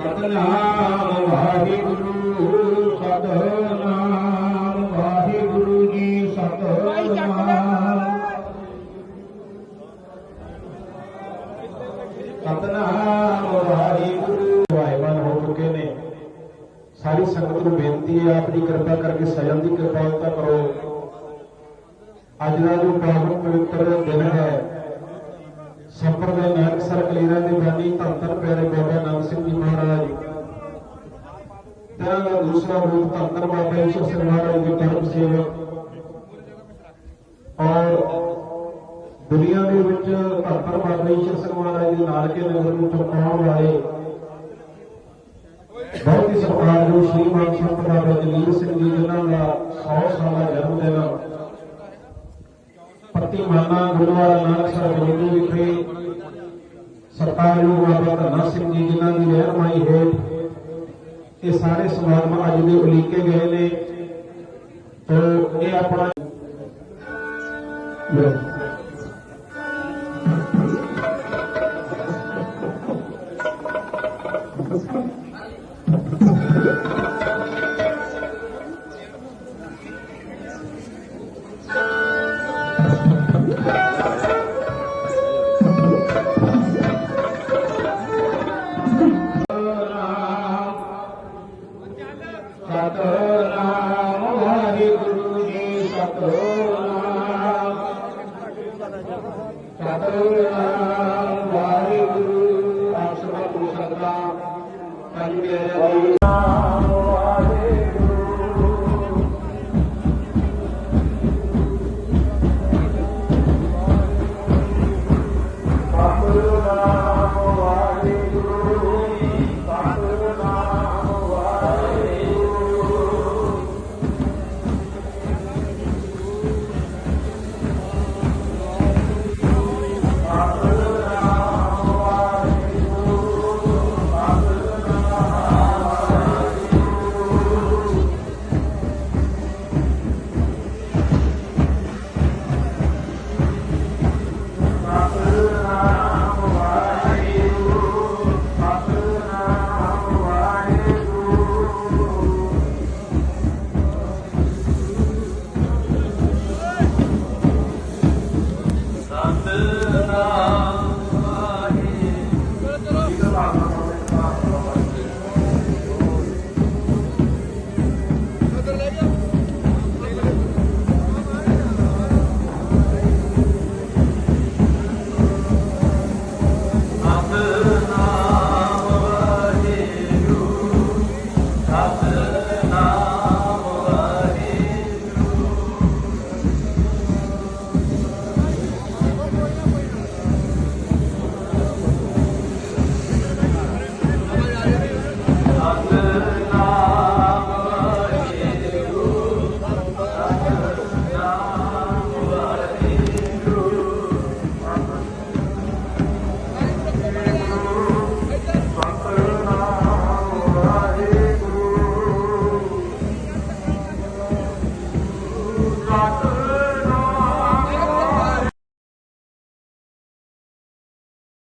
ਸਤਨਾਮ ਵਾਹਿਗੁਰੂ ਸਤਨਾਮ ਵਾਹਿਗੁਰੂ ਜੀ ਸਤਨਾਮ। ਸਤਨਾਮ ਵਾਹਿਗੁਰੂ। ਵਾਹਿਵਾਨ ਹੋ ਚੁੱਕੇ ਨੇ। ਸਾਰੀ ਸੰਗਤ ਨੂੰ ਬੇਨਤੀ ਹੈ ਆਪ ਦੀ ਕਿਰਪਾ ਕਰਕੇ ਸਜਣ ਦੀ ਕਿਰਪਾਲਤਾ ਕਰੋ। ਅੱਜ ਦਾ ਜੋ ਪਾਵਨ ਪਵਿੱਤਰ ਦਿਨ ਹੈ ਸੰਪਰ ਦੇ ਨਾਨਕ ਸਰ ਕਲੀਰਾ ਦੇ ਬਾਨੀ ਧੰਨ ਧੰਨ ਪਿਆਰੇ ਬਾਬਾ ਨਾਨਕ ਸਿੰਘ ਜੀ ਮਹਾਰਾਜ ਤੇਰਾ ਦਾ ਦੂਸਰਾ ਰੂਪ ਧੰਨ ਧੰਨ ਬਾਬਾ ਈਸ਼ਵਰ ਸਿੰਘ ਮਹਾਰਾਜ ਦੇ ਧਰਮ ਸੇਵਕ। ਔਰ ਦੁਨੀਆ ਦੇ ਵਿੱਚ ਧੰਨ ਬਾਬਾ ਈਸ਼ਵਰ ਮਹਾਰਾਜ ਦੇ ਨਾਨਕੇ ਨਗਰ ਨੂੰ ਚਮਕਾਉਣ ਵਾਲੇ ਬਹੁਤ ਹੀ ਸਤਿਕਾਰਯੋਗ ਸ਼੍ਰੀਮਾਨ ਸੰਤ ਬਾਬਾ ਦਲੀਪ ਸਿੰਘ ਜੀ, ਜਿਨ੍ਹਾਂ ਦਾ 100 ਸਾਲਾ ਜਨਮ ਦਿਨ ਪ੍ਰਤੀਮਾਨਾ ਗੁਰਦੁਆਰਾ ਨਾਨਕ ਸਾਹਿਬ ਵਿਖੇ ਸਰਕਾਰਯੋਗ ਬਾਬਾ ਧੰਨਾ ਸਿੰਘ ਜੀ, ਜਿਨ੍ਹਾਂ ਦੀ ਰਹਿਨਮਾਈ ਹੇਠ ਇਹ ਸਾਰੇ ਸਮਾਗਮ ਅੱਜ ਦੇ ਉਲੀਕੇ ਗਏ ਨੇ। ਤੋ ਇਹ ਆਪਣਾ ਸਤਨਾਮ ਵਾਹਿਗੁਰੂ ਜੀ ਸਤਨਾਮ ਸਤਨਾਮ Rock.